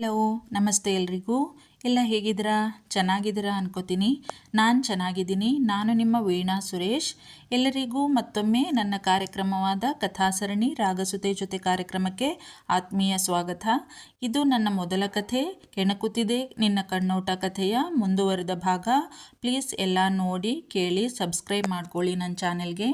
Hello, ನಮಸ್ತೆ ಎಲ್ರಿಗೂ. ಎಲ್ಲ ಹೇಗಿದ್ದೀರಾ? ಚೆನ್ನಾಗಿದ್ದೀರಾ ಅನ್ಕೋತೀನಿ. ನಾನು ಚೆನ್ನಾಗಿದ್ದೀನಿ. ನಾನು ನಿಮ್ಮ ವೀಣಾ ಸುರೇಶ್. ಎಲ್ಲರಿಗೂ ಮತ್ತೊಮ್ಮೆ ನನ್ನ ಕಾರ್ಯಕ್ರಮವಾದ ಕಥಾಸರಣಿ ರಾಗಸುತೆ ಜೊತೆ ಕಾರ್ಯಕ್ರಮಕ್ಕೆ ಆತ್ಮೀಯ ಸ್ವಾಗತ. ಇದು ನನ್ನ ಮೊದಲ ಕಥೆ. ಕೆಣಕುತ್ತಿದೆ ನಿನ್ನ ಕಣ್ಣೋಟ ಕಥೆಯ ಮುಂದುವರೆದ ಭಾಗ. ಪ್ಲೀಸ್ ಎಲ್ಲ ನೋಡಿ, ಕೇಳಿ, ಸಬ್ಸ್ಕ್ರೈಬ್ ಮಾಡ್ಕೊಳ್ಳಿ ನನ್ನ ಚಾನೆಲ್ಗೆ.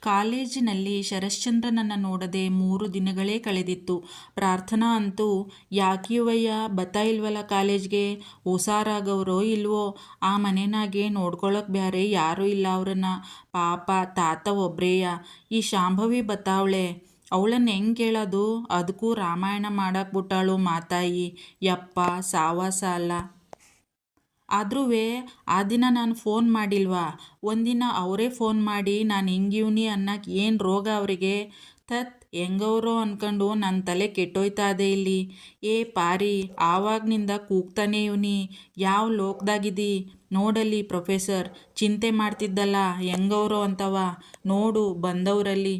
ಕಾಲೇಜಿನಲ್ಲಿ ಶರಶ್ಚಂದ್ರನನ್ನು ನೋಡದೆ ಮೂರು ದಿನಗಳೇ ಕಳೆದಿತ್ತು. ಪ್ರಾರ್ಥನಾ ಅಂತೂ, ಯಾಕಿವಯ್ಯ, ಬತ್ತಾ ಇಲ್ವಲ್ಲ ಕಾಲೇಜ್ಗೆ? ಹುಷಾರಾಗವ್ರೋ ಇಲ್ವೋ? ಆ ಮನೆನಾಗೆ ನೋಡ್ಕೊಳ್ಳೋಕೆ ಬ್ಯಾರೆ ಯಾರೂ ಇಲ್ಲ ಅವ್ರನ್ನ. ಪಾಪ, ತಾತ ಒಬ್ರೇಯ. ಈ ಶಾಂಭವಿ ಬತ್ತಾವಳೆ. ಅವಳನ್ನ ಹೆಂಗೆ ಕೇಳೋದು? ಅದಕ್ಕೂ ರಾಮಾಯಣ ಮಾಡಕ್ಕೆ ಬಿಟ್ಟಾಳು ಮಾತಾಯಿ. ಯಪ್ಪ, ಸಾವಾಸ ಅಲ್ಲ. ಆದ್ರೂ ಆ ದಿನ ನಾನು ಫೋನ್ ಮಾಡಿಲ್ವಾ? ಒಂದಿನ ಅವರೇ ಫೋನ್ ಮಾಡಿ, ನಾನು ಹಿಂಗಿವ್ನಿ ಅನ್ನೋಕೆ ಏನು ರೋಗ ಅವರಿಗೆ? ತತ್ ಹೆಂಗವ್ರೋ ಅಂದ್ಕೊಂಡು ನನ್ನ ತಲೆ ಕೆಟ್ಟೋಯ್ತಾ ಅದೇ ಇಲ್ಲಿ. ಏ ಪಾರಿ, ಆವಾಗ್ನಿಂದ ಕೂಗ್ತಾನೆ ಇವ್ನಿ. ಯಾವ ಲೋಕದಾಗಿದ್ದಿ? ನೋಡಲ್ಲಿ ಪ್ರೊಫೆಸರ್ ಚಿಂತೆ ಮಾಡ್ತಿದ್ದಲ್ಲ, ಹೆಂಗವ್ರೋ ಅಂತವ. ನೋಡು ಬಂದವರಲ್ಲಿ.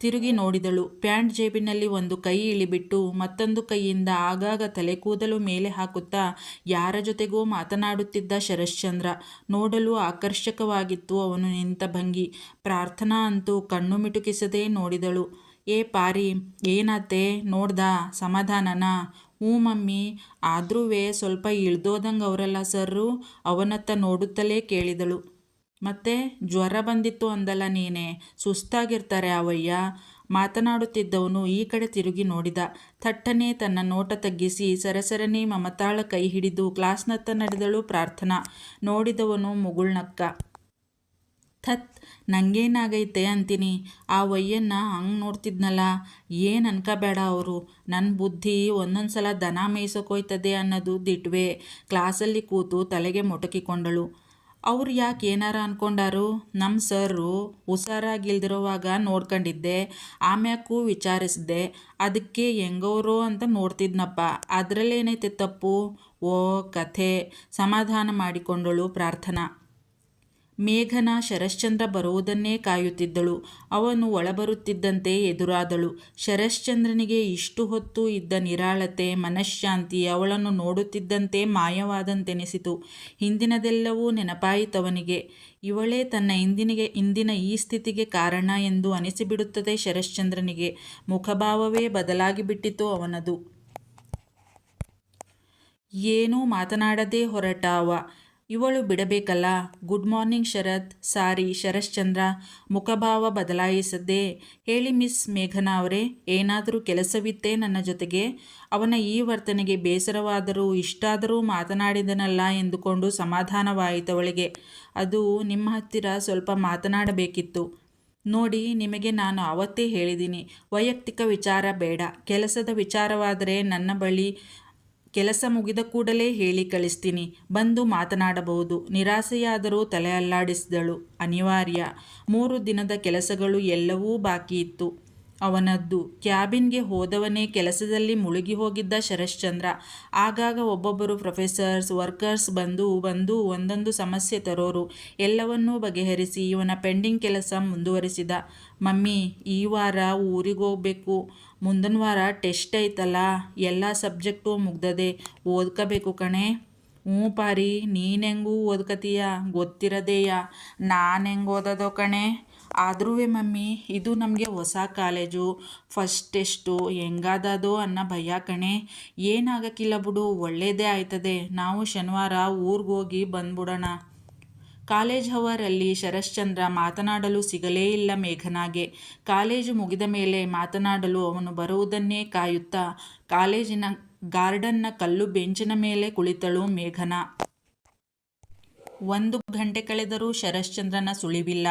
ತಿರುಗಿ ನೋಡಿದಳು. ಪ್ಯಾಂಟ್ ಜೇಬಿನಲ್ಲಿ ಒಂದು ಕೈ ಇಳಿಬಿಟ್ಟು ಮತ್ತೊಂದು ಕೈಯಿಂದ ಆಗಾಗ ತಲೆ ಕೂದಲು ಮೇಲೆ ಹಾಕುತ್ತಾ ಯಾರ ಜೊತೆಗೋ ಮಾತನಾಡುತ್ತಿದ್ದ ಶರಶ್ಚಂದ್ರ. ನೋಡಲು ಆಕರ್ಷಕವಾಗಿತ್ತು ಅವನು ನಿಂತ ಭಂಗಿ. ಪ್ರಾರ್ಥನಾ ಅಂತೂ ಕಣ್ಣು ಮಿಟುಕಿಸದೆ ನೋಡಿದಳು. ಏ ಪಾರಿ ಏನತ್ತೆ ನೋಡ್ದ, ಸಮಾಧಾನನಾ? ಹ್ಞೂ ಮಮ್ಮಿ ಆದ್ರೂ ಸ್ವಲ್ಪ ಇಳ್ದೋದಂಗೆ ಅವರಲ್ಲ ಸರ್ರು, ಅವನತ್ತ ನೋಡುತ್ತಲೇ ಕೇಳಿದಳು. ಮತ್ತೆ ಜ್ವರ ಬಂದಿತ್ತು ಅಂದಲ್ಲ ನೀನೆ. ಸುಸ್ತಾಗಿರ್ತಾರೆ ಅವಯ್ಯ. ಮಾತನಾಡುತ್ತಿದ್ದವನು ಈ ಕಡೆ ತಿರುಗಿ ನೋಡಿದ. ಥಟ್ಟನೆ ತನ್ನ ನೋಟ ತಗ್ಗಿಸಿ ಸರಸರನೆ ಮಮತಾಳ ಕೈ ಹಿಡಿದು ಕ್ಲಾಸ್ನತ್ತ ನಡೆದಳು ಪ್ರಾರ್ಥನಾ. ನೋಡಿದವನು ಮುಗುಳ್ನಕ್ಕ. ಥತ್, ನಂಗೇನಾಗೈತೆ ಅಂತೀನಿ. ಆ ವಯ್ಯನ್ನ ಹಂಗೆ ನೋಡ್ತಿದ್ನಲ್ಲ. ಏನು ಅನ್ಕೋಬೇಡ ಅವರು. ನನ್ನ ಬುದ್ಧಿ ಒಂದೊಂದು ಸಲ ದನ ಮೇಯ್ಸೋಕೋಯ್ತದೆ ಅನ್ನೋದು ದಿಟ್ವೆ. ಕ್ಲಾಸಲ್ಲಿ ಕೂತು ತಲೆಗೆ ಮೊಟಕಿಕೊಂಡಳು. ಅವ್ರು ಯಾಕೆ ಏನಾರ ಅಂದ್ಕೊಂಡಾರು ನಮ್ಮ ಸರ್ರು ಹುಷಾರಾಗಿಲ್ದಿರೋವಾಗ ನೋಡ್ಕೊಂಡಿದ್ದೆ, ಆಮ್ಯಾಕೂ ವಿಚಾರಿಸಿದೆ, ಅದಕ್ಕೆ ಹೆಂಗವರು ಅಂತ ನೋಡ್ತಿದ್ನಪ್ಪ. ಅದರಲ್ಲೇನೈತೆ ತಪ್ಪು? ಓ, ಕಥೆ. ಸಮಾಧಾನ ಮಾಡಿಕೊಂಡಳು ಪ್ರಾರ್ಥನಾ. ಮೇಘನ ಶರಶ್ಚಂದ್ರ ಬರುವುದನ್ನೇ ಕಾಯುತ್ತಿದ್ದಳು. ಅವನು ಒಳಬರುತ್ತಿದ್ದಂತೆ ಎದುರಾದಳು. ಶರಶ್ಚಂದ್ರನಿಗೆ ಇಷ್ಟು ಹೊತ್ತು ಇದ್ದ ನಿರಾಳತೆ ಮನಃಶಾಂತಿ ಅವಳನ್ನು ನೋಡುತ್ತಿದ್ದಂತೆ ಮಾಯವಾದಂತೆನಿಸಿತು. ಹಿಂದಿನದೆಲ್ಲವೂ ನೆನಪಾಯಿತವನಿಗೆ. ಇವಳೇ ತನ್ನ ಇಂದಿನಿಗೆ, ಇಂದಿನ ಈ ಸ್ಥಿತಿಗೆ ಕಾರಣ ಎಂದು ಅನಿಸಿಬಿಡುತ್ತದೆ ಶರಶ್ಚಂದ್ರನಿಗೆ. ಮುಖಭಾವವೇ ಬದಲಾಗಿಬಿಟ್ಟಿತು ಅವನದು. ಏನೂ ಮಾತನಾಡದೇ ಹೊರಟ ಅವ ಇವಳು ಬಿಡಬೇಕಲ್ಲ. Good morning Sharath. Sorry, Sharachchandra. ಮುಖಭಾವ ಬದಲಾಯಿಸದೆ ಹೇಳಿ ಮಿಸ್ ಮೇಘನಾ ಅವರೇ, ಏನಾದರೂ ಕೆಲಸವಿತ್ತೇ ನನ್ನ ಜೊತೆಗೆ? ಅವನ ಈ ವರ್ತನೆಗೆ ಬೇಸರವಾದರೂ, ಇಷ್ಟಾದರೂ ಮಾತನಾಡಿದನಲ್ಲ ಎಂದುಕೊಂಡು ಸಮಾಧಾನವಾಯಿತವಳಿಗೆ ಅದು ನಿಮ್ಮ ಹತ್ತಿರ ಸ್ವಲ್ಪ ಮಾತನಾಡಬೇಕಿತ್ತು. ನೋಡಿ, ನಿಮಗೆ ನಾನು ಅವತ್ತೇ ಹೇಳಿದ್ದೀನಿ. ವೈಯಕ್ತಿಕ ವಿಚಾರ ಬೇಡ. ಕೆಲಸದ ವಿಚಾರವಾದರೆ ನನ್ನ ಬಳಿ ಕೆಲಸ ಮುಗಿದ ಕೂಡಲೇ ಹೇಳಿ ಕಳಿಸ್ತೀನಿ. ಬಂದು ಮಾತನಾಡಬಹುದು. ನಿರಾಸೆಯಾದರೂ ತಲೆ ಅಲ್ಲಾಡಿಸಿದಳು ಅನಿವಾರ್ಯ. ಮೂರು ದಿನದ ಕೆಲಸಗಳು ಎಲ್ಲವೂ ಬಾಕಿ ಇತ್ತು. ಅವನದ್ದು. ಕ್ಯಾಬಿನ್ಗೆ ಹೋದವನೇ ಕೆಲಸದಲ್ಲಿ ಮುಳುಗಿ ಹೋಗಿದ್ದ ಶರಶ್ಚಂದ್ರ. ಆಗಾಗ ಒಬ್ಬೊಬ್ಬರು ಪ್ರೊಫೆಸರ್ಸ್, ವರ್ಕರ್ಸ್ ಬಂದು ಬಂದು ಒಂದೊಂದು ಸಮಸ್ಯೆ ತರೋರು. ಎಲ್ಲವನ್ನೂ ಬಗೆಹರಿಸಿ ಇವನ ಪೆಂಡಿಂಗ್ ಕೆಲಸ ಮುಂದುವರಿಸಿದ. ಮಮ್ಮಿ, ಈ ವಾರ ಊರಿಗೆ ಹೋಗಬೇಕು. ಮುಂದಿನ ವಾರ ಟೆಸ್ಟ್ ಐತಲ್ಲ, ಎಲ್ಲ ಸಬ್ಜೆಕ್ಟು ಮುಗ್ದದೆ. ಓದ್ಕೋಬೇಕು ಕಣೆ. ಹ್ಞೂ ಪಾರಿ, ನೀನು ಹೆಂಗೂ ಓದ್ಕತೀಯ? ಗೊತ್ತಿರದೇಯ. ನಾನು ಹೆಂಗೆ ಓದೋದೋ ಕಣೆ? ಆದ್ರೂ ಮಮ್ಮಿ, ಇದು ನಮಗೆ ಹೊಸ ಕಾಲೇಜು ಫಸ್ಟ್ ಟೆಸ್ಟು ಹೆಂಗಾದದೋ ಅನ್ನೋ ಭಯ ಕಣೆ. ಏನಾಗಕ್ಕಿಲ್ಲ ಬಿಡು ಒಳ್ಳೆಯದೇ ಆಯ್ತದೆ. ನಾವು ಶನಿವಾರ ಊರಿಗೆ ಹೋಗಿ ಬಂದ್ಬಿಡೋಣ. ಕಾಲೇಜ್ ಹವರಲ್ಲಿ ಶರಶ್ಚಂದ್ರ ಮಾತನಾಡಲು ಸಿಗಲೇ ಇಲ್ಲ ಮೇಘನಾಗೆ. ಕಾಲೇಜು ಮುಗಿದ ಮೇಲೆ ಮಾತನಾಡಲು ಅವನು ಬರುವುದನ್ನೇ ಕಾಯುತ್ತಾ, ಕಾಲೇಜಿನ ಗಾರ್ಡನ್ನ ಕಲ್ಲು ಬೆಂಚಿನ ಮೇಲೆ ಕುಳಿತಳು ಮೇಘನಾ. ಒಂದು ಗಂಟೆ ಕಳೆದರೂ ಶರಶ್ಚಂದ್ರನ ಸುಳಿವಿಲ್ಲ.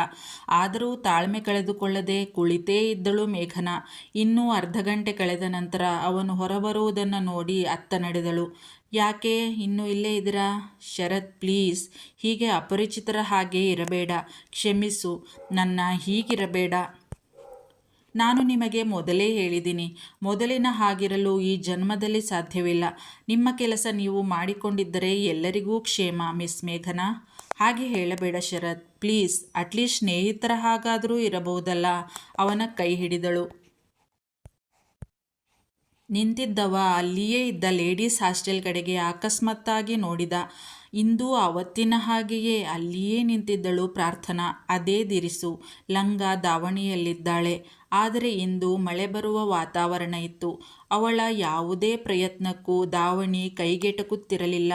ಆದರೂ ತಾಳ್ಮೆ ಕಳೆದುಕೊಳ್ಳದೆ ಕುಳಿತೇ ಇದ್ದಳು ಮೇಘನ. ಇನ್ನೂ ಅರ್ಧ ಗಂಟೆ ಕಳೆದ ನಂತರ ಅವನು ಹೊರಬರುವುದನ್ನು ನೋಡಿ ಅತ್ತ ನಡೆದಳು. ಯಾಕೆ? ಇನ್ನೂ ಇಲ್ಲೇ ಇದ್ದೀರಾ? ಶರತ್, ಪ್ಲೀಸ್. ಹೀಗೆ ಅಪರಿಚಿತರ ಹಾಗೆ ಇರಬೇಡ. ಕ್ಷಮಿಸು. ನನ್ನ ಹೀಗಿರಬೇಡ. ನಾನು ನಿಮಗೆ ಮೊದಲೇ ಹೇಳಿದ್ದೀನಿ. ಮೊದಲಿನ ಹಾಗಿರಲು ಈ ಜನ್ಮದಲ್ಲಿ ಸಾಧ್ಯವಿಲ್ಲ. ನಿಮ್ಮ ಕೆಲಸ ನೀವು ಮಾಡಿಕೊಂಡಿದ್ದರೆ ಎಲ್ಲರಿಗೂ ಕ್ಷೇಮ, ಮಿಸ್ ಮೇಘನಾ. ಹಾಗೆ ಹೇಳಬೇಡ ಶರತ್. ಪ್ಲೀಸ್, ಅಟ್ಲೀಸ್ಟ್ ಸ್ನೇಹಿತರ ಹಾಗಾದರೂ ಇರಬಹುದಲ್ಲ? ಅವನ ಕೈ ಹಿಡಿದಳು. ನಿಂತಿದ್ದವ ಅಲ್ಲಿಯೇ ಇದ್ದ ಲೇಡೀಸ್ ಹಾಸ್ಟೆಲ್ ಕಡೆಗೆ ಅಕಸ್ಮಾತ್ತಾಗಿ ನೋಡಿದ. ಇಂದು ಅವತ್ತಿನ ಹಾಗೆಯೇ ಅಲ್ಲಿಯೇ ನಿಂತಿದ್ದಳು ಪ್ರಾರ್ಥನಾ. ಅದೇ ದಿರಿಸು, ಲಂಗ ದಾವಣಿಯಲ್ಲಿದ್ದಾಳೆ. ಆದರೆ ಇಂದು ಮಳೆ ಬರುವ ವಾತಾವರಣ ಇತ್ತು. ಅವಳ ಯಾವುದೇ ಪ್ರಯತ್ನಕ್ಕೂ ದಾವಣಿ ಕೈಗೆಟಕುತ್ತಿರಲಿಲ್ಲ.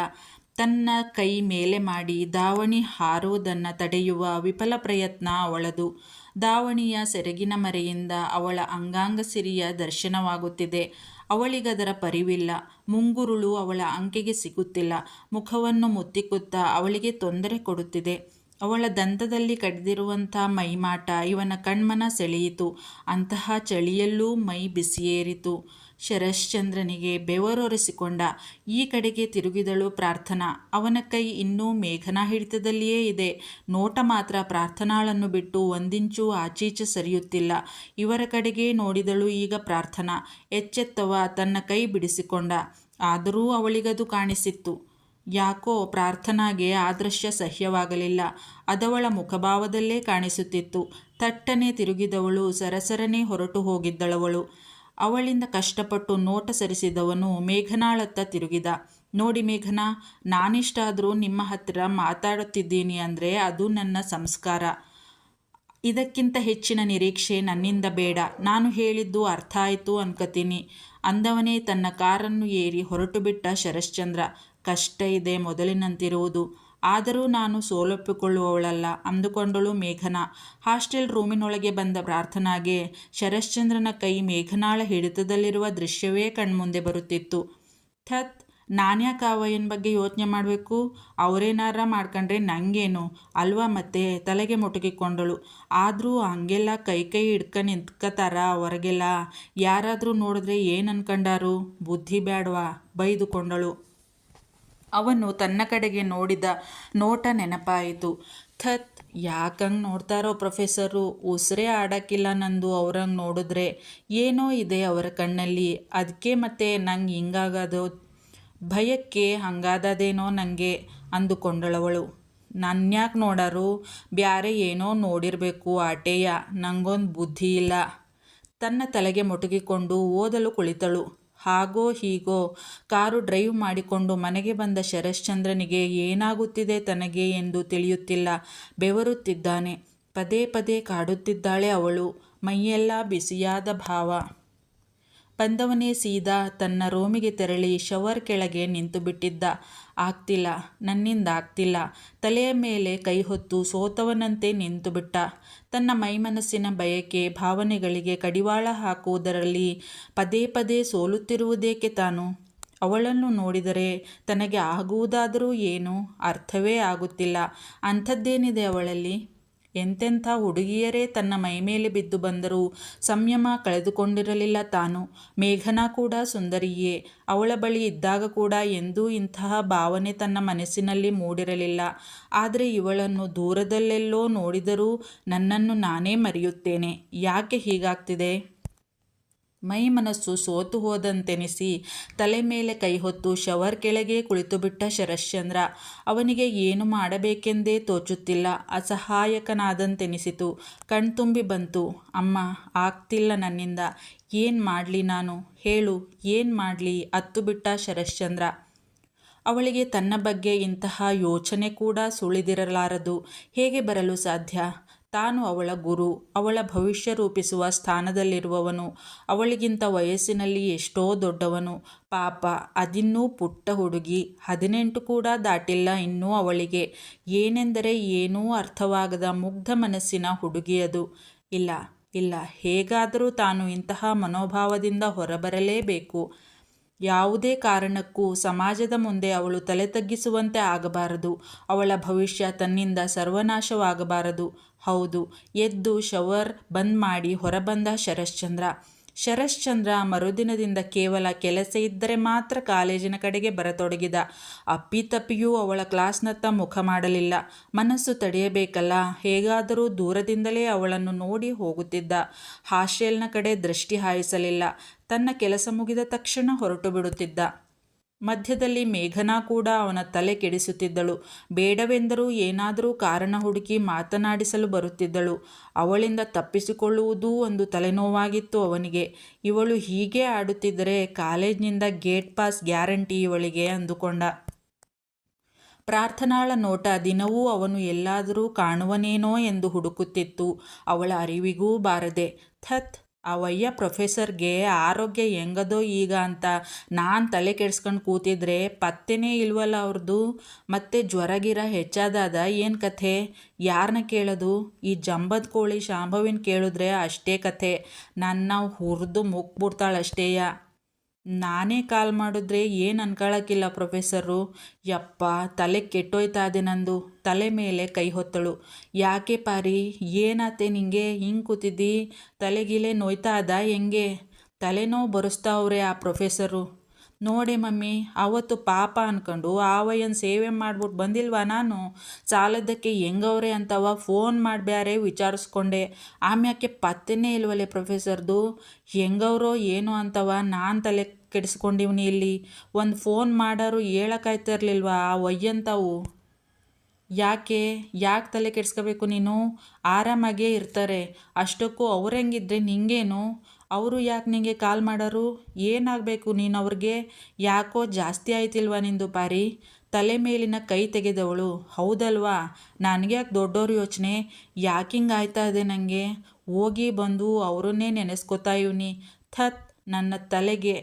ತನ್ನ ಕೈ ಮೇಲೆ ಮಾಡಿ ದಾವಣಿ ಹಾರುವುದನ್ನು ತಡೆಯುವ ವಿಫಲ ಪ್ರಯತ್ನ ಅವಳದು. ದಾವಣಿಯ ಸೆರಗಿನ ಮರೆಯಿಂದ ಅವಳ ಅಂಗಾಂಗ ಸಿರಿಯ ದರ್ಶನವಾಗುತ್ತಿದೆ. ಅವಳಿಗದರ ಪರಿವಿಲ್ಲ. ಮುಂಗುರುಳು ಅವಳ ಅಂಕೆಗೆ ಸಿಗುತ್ತಿಲ್ಲ. ಮುಖವನ್ನು ಮುತ್ತಿಕ್ಕುತ್ತಾ ಅವಳಿಗೆ ತೊಂದರೆ ಕೊಡುತ್ತಿದೆ. ಅವಳ ದಂತದಲ್ಲಿ ಕಡಿದಿರುವಂಥ ಮೈಮಾಟ ಇವನ ಕಣ್ಮನ ಸೆಳೆಯಿತು. ಅಂತಹ ಚಳಿಯಲ್ಲೂ ಮೈ ಬಿಸಿಯೇರಿತು. ಶರಶ್ಚಂದ್ರನಿಗೆ ಬೆವರೊರೆಸಿಕೊಂಡ ಈ ಕಡೆಗೆ ತಿರುಗಿದಳು ಪ್ರಾರ್ಥನಾ. ಅವನ ಕೈ ಇನ್ನೂ ಮೇಘನಾ ಹಿಡಿತದಲ್ಲಿಯೇ ಇದೆ. ನೋಟ ಮಾತ್ರ ಪ್ರಾರ್ಥನಾಳನ್ನು ಬಿಟ್ಟು ಒಂದಿಂಚೂ ಆಚೀಚೆ ಸರಿಯುತ್ತಿಲ್ಲ. ಇವರ ಕಡೆಗೆ ನೋಡಿದಳು ಈಗ ಪ್ರಾರ್ಥನಾ. ಎಚ್ಚೆತ್ತವ ತನ್ನ ಕೈ ಬಿಡಿಸಿಕೊಂಡ. ಆದರೂ ಅವಳಿಗದು ಕಾಣಿಸಿತ್ತು. ಯಾಕೋ ಪ್ರಾರ್ಥನಾಗೆ ಆ ದೃಶ್ಯ ಸಹ್ಯವಾಗಲಿಲ್ಲ. ಅದವಳ ಮುಖಭಾವದಲ್ಲೇ ಕಾಣಿಸುತ್ತಿತ್ತು. ತಟ್ಟನೆ ತಿರುಗಿದವಳು ಸರಸರನೆ ಹೊರಟು ಹೋಗಿದ್ದಳವಳು. ಅವಳಿಂದ ಕಷ್ಟಪಟ್ಟು ನೋಟ ಸರಿಸಿದವನು ಮೇಘನಾಳತ್ತ ತಿರುಗಿದ. ನೋಡಿ ಮೇಘನಾ, ನಾನಿಷ್ಟಾದರೂ ನಿಮ್ಮ ಹತ್ತಿರ ಮಾತಾಡುತ್ತಿದ್ದೀನಿ ಅಂದರೆ ಅದು ನನ್ನ ಸಂಸ್ಕಾರ. ಇದಕ್ಕಿಂತ ಹೆಚ್ಚಿನ ನಿರೀಕ್ಷೆ ನನ್ನಿಂದ ಬೇಡ. ನಾನು ಹೇಳಿದ್ದು ಅರ್ಥ ಆಯಿತು ಅನ್ಕತೀನಿ. ಅಂದವನೇ ತನ್ನ ಕಾರನ್ನು ಏರಿ ಹೊರಟು ಬಿಟ್ಟ ಶರಶ್ಚಂದ್ರ. ಕಷ್ಟ ಇದೆ, ಮೊದಲಿನಂತಿರುವುದು. ಆದರೂ ನಾನು ಸೋಲೊಪ್ಪಿಕೊಳ್ಳುವವಳಲ್ಲ. ಅಂದುಕೊಂಡಳು ಮೇಘನಾ. ಹಾಸ್ಟೆಲ್ ರೂಮಿನೊಳಗೆ ಬಂದ ಪ್ರಾರ್ಥನಾಗೆ ಶರಶ್ಚಂದ್ರನ ಕೈ ಮೇಘನಾಳ ಹಿಡಿತದಲ್ಲಿರುವ ದೃಶ್ಯವೇ ಕಣ್ಮುಂದೆ ಬರುತ್ತಿತ್ತು. ಥತ್ ನಾನ್ಯಾಕಾವಯ್ಯನ ಬಗ್ಗೆ ಯೋಚನೆ ಮಾಡಬೇಕು? ಅವರೇನಾರ ಮಾಡ್ಕೊಂಡ್ರೆ ನನಗೇನು ಅಲ್ವಾ ಮತ್ತೆ? ತಲೆಗೆ ಮುಟುಕಿಕೊಂಡಳು. ಆದರೂ ಹಂಗೆಲ್ಲ ಕೈ ಕೈ ಹಿಡ್ಕೊಂಡು ನಿಂತ್ಕೋತಾರ ಹೊರಗೆಲ್ಲ. ಯಾರಾದರೂ ನೋಡಿದ್ರೆ ಏನು ಅನ್ಕೊಂಡಾರು? ಬುದ್ಧಿ ಬೇಡವಾ ಬೈದುಕೊಂಡಳು. ಅವನು ತನ್ನ ಕಡೆಗೆ ನೋಡಿದ ನೋಟ ನೆನಪಾಯಿತು. ಥತ್ ಯಾಕಂಗೆ ನೋಡ್ತಾರೋ ಪ್ರೊಫೆಸರು? ಉಸಿರೇ ಆಡೋಕ್ಕಿಲ್ಲ ನಂದು ಅವ್ರಂಗೆ ನೋಡಿದ್ರೆ. ಏನೋ ಇದೆ ಅವರ ಕಣ್ಣಲ್ಲಿ. ಅದಕ್ಕೆ ಮತ್ತೆ ನಂಗೆ ಹಿಂಗಾಗೋದು. ಭಯಕ್ಕೆ ಹಂಗಾದದೇನೋ ನನಗೆ ಅಂದುಕೊಂಡಳವಳು. ನನ್ಯಾಕೆ ನೋಡರು? ಬ್ಯಾರೆ ಏನೋ ನೋಡಿರಬೇಕು ಆಟೇಯ. ನಂಗೊಂದು ಬುದ್ಧಿ ಇಲ್ಲ. ತನ್ನ ತಲೆಗೆ ಮುಟುಕಿಕೊಂಡು ಓದಲು ಕುಳಿತಳು. ಹಾಗೋ ಹೀಗೋ. ಕಾರು ಡ್ರೈವ್ ಮಾಡಿಕೊಂಡು ಮನೆಗೆ ಬಂದ ಶರಶ್ಚಂದ್ರನಿಗೆ ಏನಾಗುತ್ತಿದೆ ತನಗೆ ಎಂದು ತಿಳಿಯುತ್ತಿಲ್ಲ. ಬೆವರುತ್ತಿದ್ದಾನೆ. ಪದೇ ಪದೇ ಕಾಡುತ್ತಿದ್ದಾಳೆ ಅವಳು. ಮೈಯೆಲ್ಲ ಬಿಸಿಯಾದ ಭಾವ. ಬಂದವನೇ ಸೀದಾ ತನ್ನ ರೋಮಿಗೆ ತೆರಳಿ ಶವರ್ ಕೆಳಗೆ ನಿಂತು ಬಿಟ್ಟಿದ್ದ ಆಗ್ತಿಲ್ಲ. ನನ್ನಿಂದ ಆಗ್ತಿಲ್ಲ. ತಲೆಯ ಮೇಲೆ ಕೈ ಹೊತ್ತು ಸೋತವನಂತೆ ನಿಂತು ಬಿಟ್ಟ ತನ್ನ ಮೈಮನಸ್ಸಿನ ಬಯಕೆ, ಭಾವನೆಗಳಿಗೆ ಕಡಿವಾಳ ಹಾಕುವುದರಲ್ಲಿ ಪದೇ ಪದೇ ಸೋಲುತ್ತಿರುವುದೇಕೆ ತಾನು? ಅವಳನ್ನು ನೋಡಿದರೆ ತನಗೆ ಆಗುವುದಾದರೂ ಏನು? ಅರ್ಥವೇ ಆಗುತ್ತಿಲ್ಲ. ಅಂಥದ್ದೇನಿದೆ ಅವಳಲ್ಲಿ? ಎಂತೆಂಥ ಹುಡುಗಿಯರೇ ತನ್ನ ಮೈಮೇಲೆ ಬಿದ್ದು ಬಂದರೂ ಸಂಯಮ ಕಳೆದುಕೊಂಡಿರಲಿಲ್ಲ ತಾನು. ಮೇಘನಾ ಕೂಡ ಸುಂದರಿಯೇ. ಅವಳ ಬಳಿ ಇದ್ದಾಗ ಕೂಡ ಎಂದೂ ಇಂತಹ ಭಾವನೆ ತನ್ನ ಮನಸ್ಸಿನಲ್ಲಿ ಮೂಡಿರಲಿಲ್ಲ. ಆದರೆ ಇವಳನ್ನು ದೂರದಲ್ಲೆಲ್ಲೋ ನೋಡಿದರೂ ನನ್ನನ್ನು ನಾನೇ ಮರೆಯುತ್ತೇನೆ. ಯಾಕೆ ಹೀಗಾಗ್ತಿದೆ? ಮೈ ಮನಸ್ಸು ಸೋತು ಹೋದಂತೆನಿಸಿ ತಲೆ ಮೇಲೆ ಕೈ ಹೊತ್ತು ಶವರ್ ಕೆಳಗೆ ಕುಳಿತುಬಿಟ್ಟ ಶರಶ್ಚಂದ್ರ, ಅವನಿಗೆ ಏನು ಮಾಡಬೇಕೆಂದೇ ತೋಚುತ್ತಿಲ್ಲ. ಅಸಹಾಯಕನಾದಂತೆನಿಸಿತು. ಕಣ್ತುಂಬಿ ಬಂತು. ಅಮ್ಮ, ಆಗ್ತಿಲ್ಲ ನನ್ನಿಂದ. ಏನು ಮಾಡಲಿ ನಾನು? ಹೇಳು. ಏನು ಮಾಡಲಿ? ಅತ್ತು ಬಿಟ್ಟ ಶರಶ್ಚಂದ್ರ. ಅವಳಿಗೆ ತನ್ನ ಬಗ್ಗೆ ಇಂತಹ ಯೋಚನೆ ಕೂಡ ಸುಳಿದಿರಲಾರದು. ಹೇಗೆ ಬರಲು ಸಾಧ್ಯ? ತಾನು ಅವಳ ಗುರು, ಅವಳ ಭವಿಷ್ಯ ರೂಪಿಸುವ ಸ್ಥಾನದಲ್ಲಿರುವವನು. ಅವಳಿಗಿಂತ ವಯಸ್ಸಿನಲ್ಲಿ ಎಷ್ಟೋ ದೊಡ್ಡವನು. ಪಾಪ, ಅದಿನ್ನೂ ಪುಟ್ಟ ಹುಡುಗಿ, ಹದಿನೆಂಟು ಕೂಡ ದಾಟಿಲ್ಲ ಇನ್ನೂ ಅವಳಿಗೆ. ಏನೆಂದರೆ ಏನೂ ಅರ್ಥವಾಗದ ಮುಗ್ಧ ಮನಸ್ಸಿನ ಹುಡುಗಿಯದು ಇಲ್ಲ ಇಲ್ಲ, ಹೇಗಾದರೂ ತಾನು ಇಂತಹ ಮನೋಭಾವದಿಂದ ಹೊರಬರಲೇಬೇಕು. ಯಾವುದೇ ಕಾರಣಕ್ಕೂ ಸಮಾಜದ ಮುಂದೆ ಅವಳು ತಲೆ ತಗ್ಗಿಸುವಂತೆ ಆಗಬಾರದು. ಅವಳ ಭವಿಷ್ಯ ತನ್ನಿಂದ ಸರ್ವನಾಶವಾಗಬಾರದು. ಹೌದು, ಎದ್ದು ಶವರ್ ಬಂದ್ ಮಾಡಿ ಹೊರಬಂದ ಶರಶ್ಚಂದ್ರ. ಶರಶ್ಚಂದ್ರ ಮರುದಿನದಿಂದ ಕೇವಲ ಕೆಲಸ ಇದ್ದರೆ ಮಾತ್ರ ಕಾಲೇಜಿನ ಕಡೆಗೆ ಬರತೊಡಗಿದ. ಅಪ್ಪಿತಪ್ಪಿಯೂ ಅವಳ ಕ್ಲಾಸ್ನತ್ತ ಮುಖ ಮಾಡಲಿಲ್ಲ. ಮನಸ್ಸು ತಡೆಯಬೇಕಲ್ಲ? ಹೇಗಾದರೂ ದೂರದಿಂದಲೇ ಅವಳನ್ನು ನೋಡಿ ಹೋಗುತ್ತಿದ್ದ. ಹಾಸ್ಟೆಲ್ನ ಕಡೆ ದೃಷ್ಟಿ ಹಾಯಿಸಲಿಲ್ಲ. ತನ್ನ ಕೆಲಸ ಮುಗಿದ ತಕ್ಷಣ ಹೊರಟು ಬಿಡುತ್ತಿದ್ದ. ಮಧ್ಯದಲ್ಲಿ ಮೇಘನಾ ಕೂಡ ಅವನ ತಲೆ ಕೆಡಿಸುತ್ತಿದ್ದಳು. ಬೇಡವೆಂದರೂ ಏನಾದರೂ ಕಾರಣ ಹುಡುಕಿ ಮಾತನಾಡಿಸಲು ಬರುತ್ತಿದ್ದಳು. ಅವಳಿಂದ ತಪ್ಪಿಸಿಕೊಳ್ಳುವುದೂ ಒಂದು ತಲೆನೋವಾಗಿತ್ತು ಅವನಿಗೆ. ಇವಳು ಹೀಗೆ ಆಡುತ್ತಿದ್ದರೆ ಕಾಲೇಜ್ನಿಂದ ಗೇಟ್ ಪಾಸ್ ಗ್ಯಾರಂಟಿ ಇವಳಿಗೆ ಅಂದುಕೊಂಡ. ಪ್ರಾರ್ಥನಾಳ ನೋಟ ದಿನವೂ ಅವನು ಎಲ್ಲಾದರೂ ಕಾಣುವನೇನೋ ಎಂದು ಹುಡುಕುತ್ತಿತ್ತು. ಅವಳ ಅರಿವಿಗೂ ಬಾರದೆ ಥತ್ ಅವಯ್ಯ ಪ್ರೊಫೆಸರ್ಗೆ ಆರೋಗ್ಯ ಹೆಂಗದೋ ಈಗ ಅಂತ ನಾನು ತಲೆ ಕೆಡ್ಸ್ಕೊಂಡು ಕೂತಿದ್ರೆ ಪತ್ತೆನೇ ಇಲ್ವಲ್ಲ ಅವ್ರದ್ದು ಮತ್ತೆ ಜ್ವರಗಿರ ಹೆಚ್ಚಾದಾದ ಏನು ಕಥೆ? ಯಾರನ್ನ ಕೇಳೋದು? ಈ ಜಂಬದ ಕೋಳಿ ಶಾಂಭವಿನ ಕೇಳಿದ್ರೆ ಅಷ್ಟೇ ಕಥೆ. ನನ್ನ ಹುರಿದು ಮುಕ್ಬಿಡ್ತಾಳಷ್ಟೇಯ ನಾನೇ ಕಾಲ್ ಮಾಡಿದ್ರೆ ಏನು ಅನ್ಕೊಳಕ್ಕಿಲ್ಲ ಪ್ರೊಫೆಸರು. ಯಪ್ಪ, ತಲೆ ಕೆಟ್ಟೋಯ್ತಾ ನಂದು. ತಲೆ ಮೇಲೆ ಕೈ ಹೊತ್ತಳು. ಯಾಕೆ ಪಾರಿ? ಏನಾತೆ ನಿಂಗೆ? ಹಿಂಗೆ ಕೂತಿದ್ದಿ? ತಲೆಗಿಲೆ ನೋಯ್ತಾ ಅದ ಹೆಂಗೆ? ತಲೆನೋವು ಬರೆಸ್ತಾವ್ರೆ ಆ ಪ್ರೊಫೆಸರು. ನೋಡಿ ಮಮ್ಮಿ, ಅವತ್ತು ಪಾಪ ಅಂದ್ಕೊಂಡು ಆವಯ್ಯನ ಸೇವೆ ಮಾಡ್ಬಿಟ್ಟು ಬಂದಿಲ್ವಾ ನಾನು? ಸಾಲದಕ್ಕೆ ಹೆಂಗವ್ರೆ ಅಂತವ ಫೋನ್ ಮಾಡಬ್ಯಾರೆ ವಿಚಾರಿಸ್ಕೊಂಡೆ. ಆಮ್ಯಾಕೆ ಪತ್ತೆನೇ ಇಲ್ವಲ್ಲೇ ಪ್ರೊಫೆಸರ್ದು? ಹೆಂಗವ್ರೋ ಏನು ಅಂತವ ನಾನು ತಲೆ ಕೆಡಿಸ್ಕೊಂಡಿವ್ನಿ ಇಲ್ಲಿ. ಒಂದು ಫೋನ್ ಮಾಡೋರು ಹೇಳಕ್ಕಾಯ್ತಿರ್ಲಿಲ್ವಾ ಆ ಒಯ್ಯಂತವು ಯಾಕೆ? ಯಾಕೆ ತಲೆ ಕೆಡಿಸ್ಕೋಬೇಕು ನೀನು? ಆರಾಮಾಗೇ ಇರ್ತಾರೆ. ಅಷ್ಟಕ್ಕೂ ಅವ್ರು ಹೆಂಗಿದ್ರೆ ನಿಂಗೇನು? ಅವರು ಯಾಕೆ ನಿಂಗೆ ಕಾಲ್ ಮಾಡೋರು? ಏನಾಗಬೇಕು ನೀನು ಅವ್ರಿಗೆ? ಯಾಕೋ ಜಾಸ್ತಿ ಆಯ್ತಿಲ್ವಾ ನಿಂದು ಪಾರಿ? ತಲೆ ಮೇಲಿನ ಕೈ ತೆಗೆದವಳು. ಹೌದಲ್ವಾ? ನನಗೆ ಯಾಕೆ ದೊಡ್ಡವ್ರ ಯೋಚನೆ? ಯಾಕೆ ಹಿಂಗೆ ಆಯ್ತಾ ಇದೆ ನನಗೆ ಹೋಗಿ ಬಂದು ಅವರನ್ನೇ ನೆನೆಸ್ಕೊತಾ ಇವ್ನಿ. ಥತ್, ನನ್ನ ತಲೆಗೆ.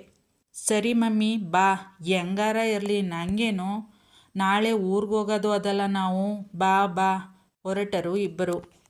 ಸರಿ ಮಮ್ಮಿ, ಬಾ. ಹೆಂಗಾರ ಇರಲಿ ನನಗೇನು ನಾಳೆ ಊರಿಗೋಗೋದು ಅದಲ್ಲ ನಾವು. ಬಾ ಬಾ. ಹೊರಟರು ಇಬ್ಬರು.